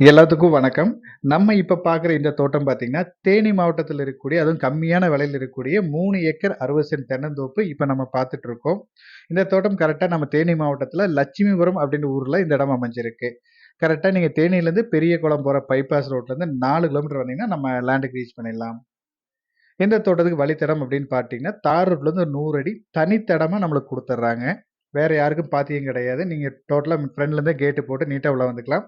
எல்லாத்துக்கும் வணக்கம். நம்ம இப்போ பார்க்குற இந்த தோட்டம் பார்த்தீங்கன்னா, தேனி மாவட்டத்தில் இருக்கக்கூடிய அதுவும் கம்மியான விலையில இருக்கக்கூடிய மூணு ஏக்கர் 60 சென்ட் தென்னந்தோப்பு இப்போ நம்ம பார்த்துட்டு இருக்கோம். இந்த தோட்டம் கரெக்டாக நம்ம தேனி மாவட்டத்தில் லட்சுமிபுரம் அப்படின்ற ஊரில் இந்த இடம் அமைஞ்சிருக்கு. கரெக்டாக நீங்கள் தேனியிலேருந்து பெரியகுளம் போகிற பைபாஸ் ரோட்லேருந்து நாலு கிலோமீட்டர் வந்தீங்கன்னா, நம்ம லேண்டுக்கு ரீச் பண்ணிடலாம். எந்த தோட்டத்துக்கு வழித்தடம் அப்படின்னு பார்த்தீங்கன்னா, தார் ரோட்லேருந்து நூறு அடி தனித்தடமாக நம்மளுக்கு கொடுத்துட்றாங்க வேறு யாருக்கும் பாத்தியம் கிடையாது. நீங்கள் டோட்டலாக ஃப்ரெண்ட்லேருந்தே கேட்டு போட்டு நீட்டாக உள்ள வந்துக்கலாம்.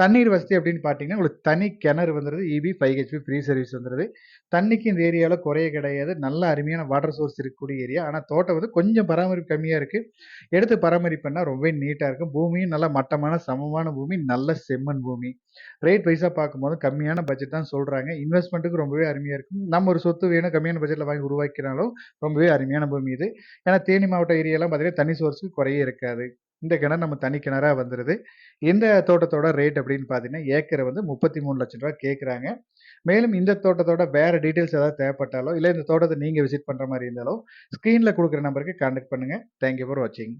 தண்ணீர் வசதி அப்படின்னு பார்த்தீங்கன்னா, உங்களுக்கு தனி கிணறு வந்துடுது EB five HP free service வந்துடுது தண்ணிக்கு இந்த ஏரியாவில் குறைய கிடையாது. நல்ல அருமையான வாட்டர் சோர்ஸ் இருக்கக்கூடிய ஏரியா. ஆனால் தோட்டம் வந்து கொஞ்சம் பராமரிப்பு கம்மியாக இருக்குது எடுத்து பராமரிப்பு பண்ணா ரொம்பவே நீட்டாக இருக்கும். பூமியும் நல்ல மட்டமான, சமமான பூமி. நல்ல செம்மண் பூமி. ரேட் வைஸாக பார்க்கும்போது கம்மியான பட்ஜெட் தான் சொல்கிறாங்க இன்வெஸ்ட்மெண்ட்டுக்கு ரொம்பவே அருமையாக இருக்கும். நம்ம ஒரு சொத்து வேணும் கம்மியான பட்ஜெட்டில் வாங்கி உருவாக்கினாலும் ரொம்பவே அருமையான பூமி இது. ஏன்னா தேனி மாவட்ட ஏரியாலாம் பார்த்தீங்கன்னா, தண்ணி சோர்ஸ்க்கு குறையே இருக்காது. இந்த கிணறு நம்ம தனி கிணறாக வந்துடுது இந்த தோட்டத்தோட ரேட் அப்படின்னு பார்த்தீங்கன்னா, ஏக்கரை வந்து முப்பத்தி மூணு லட்சம் ரூபா கேட்குறாங்க. மேலும் இந்த தோட்டத்தோட வேற டீட்டெயில்ஸ் ஏதாவது தேவைப்பட்டாலோ, இல்லை இந்த தோட்டத்தை நீங்கள் விசிட் பண்ணுற மாதிரி இருந்தாலோ, ஸ்க்ரீனில் கொடுக்குற நம்பருக்கு கான்டாக்ட் பண்ணுங்க. தேங்க் யூ ஃபார் வாட்சிங்.